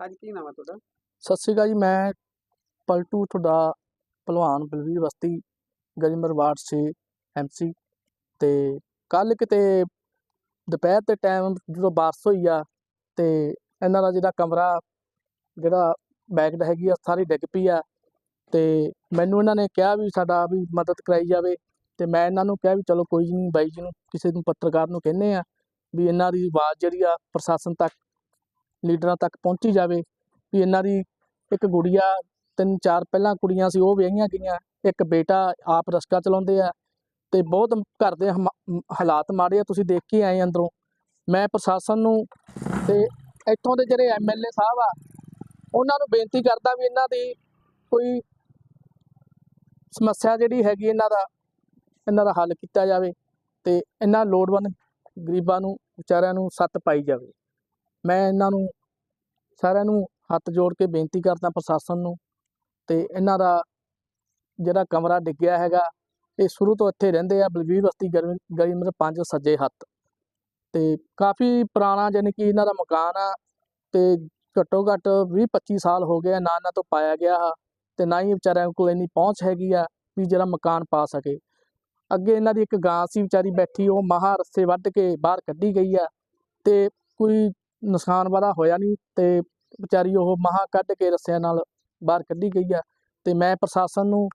ਅੱਜ ਕੀ ਨਾਮ ਹੈ ਤੁਹਾਡਾ? ਸਤਿ ਸ਼੍ਰੀ ਅਕਾਲ ਜੀ, ਮੈਂ ਪਲਟੂ ਤੁਹਾਡਾ ਭਲਵਾਨ ਬਲਵੀਰ ਬਸਤੀ ਗਲੀ ਨੰਬਰ ਵਾਰਡ 6 ਐਮਸੀ ਤੇ ਕੱਲ ਕਿਤੇ ਦੁਪਹਿਰ ਦੇ ਟਾਈਮ ਜਦੋਂ ਬਾਰਸ਼ ਹੋਈ ਆ ਤੇ ਇਹਨਾਂ ਦਾ ਜਿਹੜਾ ਕਮਰਾ ਜਿਹੜਾ ਬੈਗਡ ਹੈਗੀ ਆ, ਸਾਰੀ ਡਿੱਗ ਪਈ ਆ ਤੇ ਮੈਨੂੰ ਇਹਨਾਂ ਨੇ ਕਿਹਾ ਵੀ ਸਾਡਾ ਵੀ ਮਦਦ ਕਰਾਈ ਜਾਵੇ ਤੇ ਮੈਂ ਇਹਨਾਂ ਨੂੰ ਕਿਹਾ ਵੀ ਚਲੋ ਕੋਈ ਨਹੀਂ ਬਾਈ ਜੀ ਨੂੰ ਕਿਸੇ ਨੂੰ ਪੱਤਰਕਾਰ ਨੂੰ ਕਹਿੰਦੇ ਆ ਵੀ ਇਹਨਾਂ ਦੀ ਆਵਾਜ਼ ਜਿਹੜੀ ਆ ਪ੍ਰਸ਼ਾਸਨ ਤੱਕ, ਲੀਡਰਾਂ ਤੱਕ ਪਹੁੰਚੀ ਜਾਵੇ ਵੀ ਇਹਨਾਂ ਦੀ ਇੱਕ ਗੁੜੀਆ, ਤਿੰਨ ਚਾਰ ਪਹਿਲਾਂ ਕੁੜੀਆਂ ਸੀ, ਉਹ ਵਿਆਹੀਆਂ ਗਈਆਂ, ਇੱਕ ਬੇਟਾ ਆਪ ਰਸਕਾ ਚਲਾਉਂਦੇ ਆ ਤੇ ਬਹੁਤ ਘਰ ਦੇ ਹਮਾ- ਹਾਲਾਤ ਮਾੜੇ ਆ, ਤੁਸੀਂ ਦੇਖ ਕੇ ਆਏ ਅੰਦਰੋਂ। ਮੈਂ ਪ੍ਰਸ਼ਾਸਨ ਨੂੰ ਤੇ ਇੱਥੋਂ ਦੇ ਜਿਹੜੇ ਐਮਐਲਏ ਸਾਹਿਬ ਆ ਉਹਨਾਂ ਨੂੰ ਬੇਨਤੀ ਕਰਦਾ ਵੀ ਇਹਨਾਂ ਦੀ ਕੋਈ ਸਮੱਸਿਆ ਜਿਹੜੀ ਹੈਗੀ ਇਹਨਾਂ ਦਾ ਇਹਨਾਂ ਦਾ ਹੱਲ ਕੀਤਾ ਜਾਵੇ ਤੇ ਇਹਨਾਂ ਲੋੜਵੰਦ ਗਰੀਬਾਂ ਨੂੰ, ਵਿਚਾਰਿਆਂ ਨੂੰ ਸੱਤ ਪਾਈ ਜਾਵੇ। ਮੈਂ ਇਹਨਾਂ ਨੂੰ ਸਾਰਿਆਂ ਨੂੰ ਹੱਥ ਜੋੜ ਕੇ ਬੇਨਤੀ ਕਰਦਾ ਪ੍ਰਸ਼ਾਸਨ ਨੂੰ ਤੇ ਇਹਨਾਂ ਦਾ ਜਿਹੜਾ ਕਮਰਾ ਡਿੱਗਿਆ ਹੈਗਾ, ਇਹ ਸ਼ੁਰੂ ਤੋਂ ਇੱਥੇ ਰਹਿੰਦੇ ਆ, ਬਲਵੀਰ ਬਸਤੀ ਗਲੀ ਗਲੀ ਨੰਬਰ 5 ਸੱਜੇ ਹੱਥ। ਤੇ ਕਾਫੀ ਪੁਰਾਣਾ ਯਾਨੀ ਕਿ ਇਹਨਾਂ ਦਾ ਮਕਾਨ ਆ ਤੇ ਘੱਟੋ ਘੱਟ 20 25 ਸਾਲ ਹੋ ਗਏ ਆ, ਨਾ ਇਹਨਾਂ ਤੋਂ ਪਾਇਆ ਗਿਆ ਆ ਤੇ ਨਾ ਹੀ ਵਿਚਾਰਿਆਂ ਕੋਲ ਇੰਨੀ ਪਹੁੰਚ ਹੈਗੀ ਆ ਵੀ ਜਿਹੜਾ ਮਕਾਨ ਪਾ ਸਕੇ। ਅੱਗੇ ਇਹਨਾਂ ਦੀ ਇੱਕ ਗਾਂ ਸੀ ਵਿਚਾਰੀ ਬੈਠੀ ਉਹ ਮਹਾ ਰੱਸੇ ਵੱਢ ਕੇ ਬਾਹਰ ਕੱਢੀ ਗਈ ਆ ਤੇ ਕੋਈ ਨੁਕਸਾਨ ਵਾਲਾ ਹੋਇਆ ਨਹੀਂ ਤੇ ਵਿਚਾਰੀ ਉਹ ਮਹਾ ਕੱਢ ਕੇ ਰੱਸਿਆਂ ਨਾਲ ਬਾਹਰ ਕੱਢੀ ਗਈ ਆ ਤੇ ਮੈਂ ਪ੍ਰਸ਼ਾਸਨ ਨੂੰ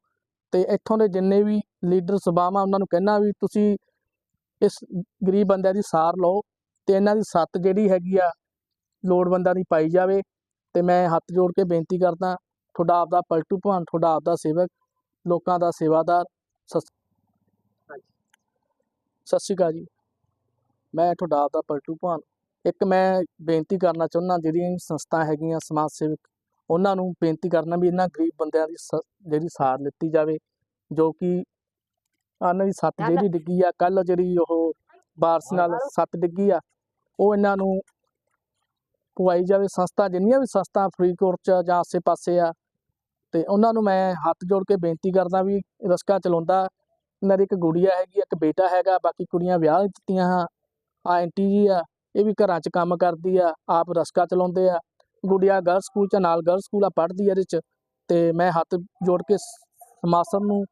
ਤੇ ਇੱਥੋਂ ਦੇ ਜਿੰਨੇ ਵੀ ਲੀਡਰ ਸਭਾਵਾਂ ਉਹਨਾਂ ਨੂੰ ਕਹਿਣਾ ਵੀ ਤੁਸੀਂ ਇਸ ਗਰੀਬ ਬੰਦਿਆਂ ਦੀ ਸਾਰ ਲਓ ਤੇ ਇਹਨਾਂ ਦੀ ਸੱਤ ਜਿਹੜੀ ਹੈਗੀ ਆ ਲੋੜਵੰਦਾਂ ਦੀ ਪਾਈ ਜਾਵੇ ਤੇ ਮੈਂ ਹੱਥ ਜੋੜ ਕੇ ਬੇਨਤੀ ਕਰਦਾ, ਤੁਹਾਡਾ ਆਪਦਾ ਪਲਟੂ ਭਵਨ ਤੁਹਾਡਾ ਆਪਦਾ ਸੇਵਕ, ਲੋਕਾਂ ਦਾ ਸੇਵਾਦਾਰ, ਸਤਿ ਸਤਿ ਸ਼੍ਰੀ ਅਕਾਲ ਜੀ। ਮੈਂ ਤੁਹਾਡਾ ਆਪਦਾ ਪਲਟੂ ਭਵਨ ਇੱਕ ਮੈਂ ਬੇਨਤੀ ਕਰਨਾ ਚਾਹੁੰਦਾ, ਜਿਹੜੀਆਂ ਸੰਸਥਾ ਹੈਗੀਆਂ, ਸਮਾਜ ਸੇਵਕ, ਉਹਨਾਂ ਨੂੰ ਬੇਨਤੀ ਕਰਨਾ ਵੀ ਇਹਨਾਂ ਗਰੀਬ ਬੰਦਿਆਂ ਦੀ ਸ- ਜਿਹੜੀ ਸਾਰ ਲਿੱਤੀ ਜਾਵੇ, ਜੋ ਕਿ ਇਹਨਾਂ ਦੀ ਸੱਤ ਜਿਹੜੀ ਡਿੱਗੀ ਆ ਕੱਲ ਜਿਹੜੀ ਉਹ ਬਾਰਸ਼ ਨਾਲ ਸੱਤ ਡਿੱਗੀ ਆ, ਉਹ ਇਹਨਾਂ ਨੂੰ ਪਵਾਈ ਜਾਵੇ, ਸੰਸਥਾ ਜਿੰਨੀਆਂ ਵੀ ਸੰਸਥਾ ਫਰੀਦਕੋਟ ਚ ਜਾਂ ਆਸੇ-ਪਾਸੇ ਆ, ਤੇ ਉਹਨਾਂ ਨੂੰ ਮੈਂ ਹੱਥ ਜੋੜ ਕੇ ਬੇਨਤੀ ਕਰਦਾ ਵੀ ਰਸਕਾ ਚਲਾਉਂਦਾ। ਇਹਨਾਂ ਦੀ ਇੱਕ ਗੁੜੀਆ ਹੈਗੀ, ਇੱਕ ਬੇਟਾ ਹੈਗਾ, ਬਾਕੀ ਕੁੜੀਆਂ ਵਿਆਹ ਦਿੱਤੀਆਂ ਆ ਆਂਟੀ ਜੀ ਆ, ਇਹ ਵੀ ਘਰਾਂ 'ਚ ਕੰਮ ਕਰਦੀ ਆ, ਆਪ ਰਸਕਾ ਚਲਾਉਂਦੇ ਆ। ਗੁੜੀਆ ਗਰਲ ਸਕੂਲ 'ਚ ਨਾਲ ਗਰਲ ਸਕੂਲ ਆ ਪੜ੍ਹਦੀ ਆ ਇਹਦੇ 'ਚ, ਤੇ ਮੈਂ ਹੱਥ ਜੋੜ ਕੇ ਸਮਾਸਨ ਨੂੰ,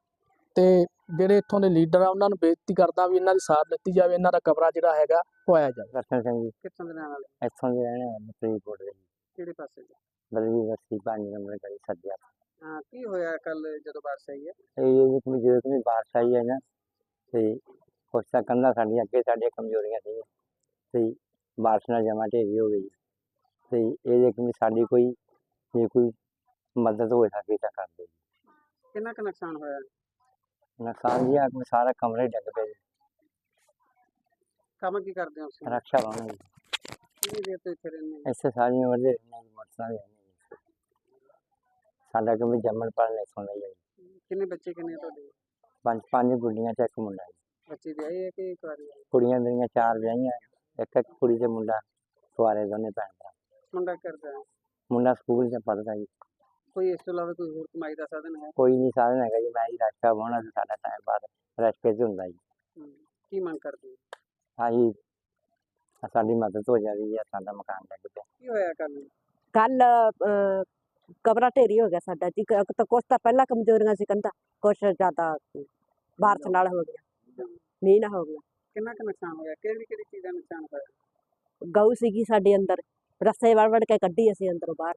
ਤੇ ਜਿਹੜੇ ਇੱਥੋਂ ਦੇ ਲੀਡਰ ਆ ਉਹਨਾਂ ਨੂੰ ਬੇਨਤੀ ਕਰਦਾ ਵੀ ਇਹਨਾਂ ਦੀ ਸਾਥ ਦਿੱਤੀ ਜਾਵੇ ਇਹਨਾਂ ਦਾ ਕਮਰਾ ਜਿਹੜਾ ਹੈਗਾ ਪਵਾਇਆ ਜਾਵੇ। ਦਰਸ਼ਨ ਸਿੰਘ ਜੀ। ਕਿੱਥੋਂ ਦੇ ਰਹਿਣ ਵਾਲੇ? ਇੱਥੋਂ ਦੇ ਰਹਿਣੇ ਵਾਲੇ ਫਰੀਦਕੋਟ ਦੇ ਜੀ। ਕਿਹੜੇ ਪਾਸੇ ਦੇ ਬਲਵੀਰ ਬਸਤੀ ਪੰਜ ਨੰਬਰ ਗਲੀ ਸੱਜਿਆ। ਹਾਂ ਕੀ ਹੋਇਆ ਕੱਲ ਜਦੋਂ ਬਾਰਿਸ਼ ਆਈ ਹੈ? ਇਹ ਇੱਕ ਵੀ ਜਦੋਂ ਕਿ ਬਾਰਿਸ਼ ਆਈ ਹੈ ਨਾ ਤੇ ਕੁਛ ਤਾਂ ਕੰਧਾਂ ਸਾਡੀਆਂ ਅੱਗੇ ਸਾਡੀਆਂ ਕਮਜ਼ੋਰੀਆਂ ਸੀ। ਤੇ ਬਾਰਿਸ਼ ਨਾਲ ਜਮਾ ਢੇਰੀ ਹੋ ਗਈ। ਤੇ ਇਹ ਇੱਕ ਵੀ ਸਾਡੀ ਕੋਈ ਜੇ ਕੋਈ ਮਦਦ ਹੋ ਸਕੇ ਤਾਂ ਕਰ ਦਿਓ ਕਿੰਨਾ ਕੁ ਨੁਕਸਾਨ ਹੋਇਆ? ਨੁਕਸਾਨ ਜੀ ਆ ਕੋਈ ਸਾਰਾ ਕਮਰੇ ਡਿੱਗ ਪਏ ਜੀ। ਕੰਮ ਕੀ ਕਰਦੇ ਹੋ ਤੁਸੀਂ? ਰਕਸ਼ਾ ਲਾਉਣਾ ਜੀ। ਕਿੰਨੀ ਦੇਰ ਤੋਂ ਇੱਥੇ ਰਹਿੰਦੇ ਹੋ? ਇੱਥੇ ਸਾਰੀਆਂ ਵਰਦੇ ਮੋਟਰਸਾਈਕਲ ਰਹਿੰਦੇ ਜੀ ਸਾਡਾ ਕੰਮ ਜੰਮਣ ਪੜਨੇ ਸੁਣਦਾ ਜੀ। ਕਿੰਨੇ ਬੱਚੇ ਕਿੰਨੇ ਆ ਤੁਹਾਡੇ? ਪੰਜ ਪੰਜ ਗੁੱਡੀਆਂ ਤੇ ਇੱਕ ਮੁੰਡਾ ਜੀ। ਬੱਚੇ ਵਿਆਹੇ ਹੈ ਕਿ ਕੁਆਰੇ ਹੈ ਕੁੜੀਆਂ ਮੇਰੀਆਂ ਚਾਰ ਵਿਆਹੀਆਂ ਇੱਕ ਇੱਕ ਕੁੜੀ ਤੇ ਮੁੰਡਾ ਸਵਾਰੇ ਦੋਨੇ ਭੈਣ ਭਰਾ। ਮੁੰਡਾ ਕੀ ਕਰਦਾ? ਹੈ ਮੁੰਡਾ ਸਕੂਲ 'ਚ ਪੜ੍ਹਦਾ ਜੀ। ਕੋਈ ਇਸ ਤੋਂ ਇਲਾਵਾ ਕੋਈ ਹੋਰ ਕਮਾਈ ਦਾ ਸਾਧਨ ਹੈ? ਕੋਈ ਨਹੀਂ ਸਾਧਨ ਹੈਗਾ ਜੀ ਮੈਂ ਹੀ ਰਸਤਾ ਵਾਹੁਣਾ ਤੇ ਸਾਡਾ ਟਾਈਮ ਪਾਸ ਰਸਤੇ 'ਚ ਹੁੰਦਾ ਜੀ। ਹਮ, ਕੀ ਮੰਗ ਕਰਦੇ ਹੋ? ਆਹੀ ਸਾਡੀ ਮਦਦ ਹੋ ਜਾਵੇ ਜਾਂ ਸਾਡਾ ਮਕਾਨ ਡਿੱਗ ਪਿਆ ਕੀ ਹੋਇਆ ਕੱਲ ਕੱਲ ਕਮਰਾ ਢੇਰੀ ਹੋ ਗਿਆ ਸਾਡਾ ਜੀ ਕ- ਤਾਂ ਕੁਛ ਤਾਂ ਪਹਿਲਾਂ ਕਮਜ਼ੋਰੀਆਂ ਸੀ ਕੰਧਾਂ ਕੁਛ ਜ਼ਿਆਦਾ। ਬਾਰਿਸ਼ ਨਾਲ ਹੋ ਗਿਆ ਮੀਂਹ ਨਾਲ ਹੋ ਗਿਆ। ਕਿੰਨਾ ਕੁ ਨੁਕਸਾਨ ਹੋਇਆ? ਕਿਹੜੀ ਕਿਹੜੀ ਚੀਜ਼ ਦਾ ਨੁਕਸਾਨ ਹੋਇਆ? ਗਊ ਸੀਗੀ ਸਾਡੇ ਅੰਦਰ ਰੱਸੇ ਵੜ ਵੜ ਕੇ ਕੱਢੀ ਅਸੀਂ ਅੰਦਰੋਂ ਬਾਹਰ।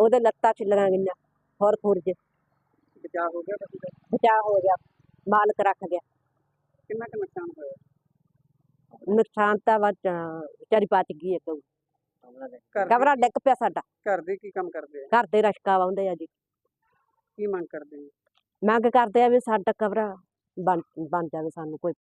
ਉਹਦੇ ਲੱਤਾਂ ਛਿੱਲੀਆਂ ਗਈਆਂ ਹੋਰ ਖੁਰਜ। ਬਚਾਅ ਹੋ ਗਿਆ ਦਾ? ਬਚਾਅ ਹੋ ਗਿਆ ਮਾਲਕ ਰੱਖ ਗਿਆ। ਕਿੰਨਾ ਕੁ ਨੁਕਸਾਨ ਹੋਇਆ? ਨੁਕਸਾਨ ਤਾਂ ਵਾ ਵਿਚਾਰੀ ਬਚ ਗਈ ਇੱਕ। ਘਰ ਕਮਰਾ ਡਿੱਗ ਪਿਆ ਸਾਡਾ। ਦੇ- ਘਰ ਦੇ ਕੀ ਕੰਮ ਕਰਦੇ ਆ? ਘਰ ਦੇ ਰਸ਼ਕਾ ਵਾਉਂਦੇ ਆ ਜੀ। ਕੀ ਮੰਗ ਕਰਦੇ ਆ? ਮੰਗ ਕਰਦੇ ਆ ਵੀ ਸਾਡਾ ਕਮਰਾ ਬਣ ਬਣ ਜਾਵੇ ਸਾਨੂੰ ਕੋਈ।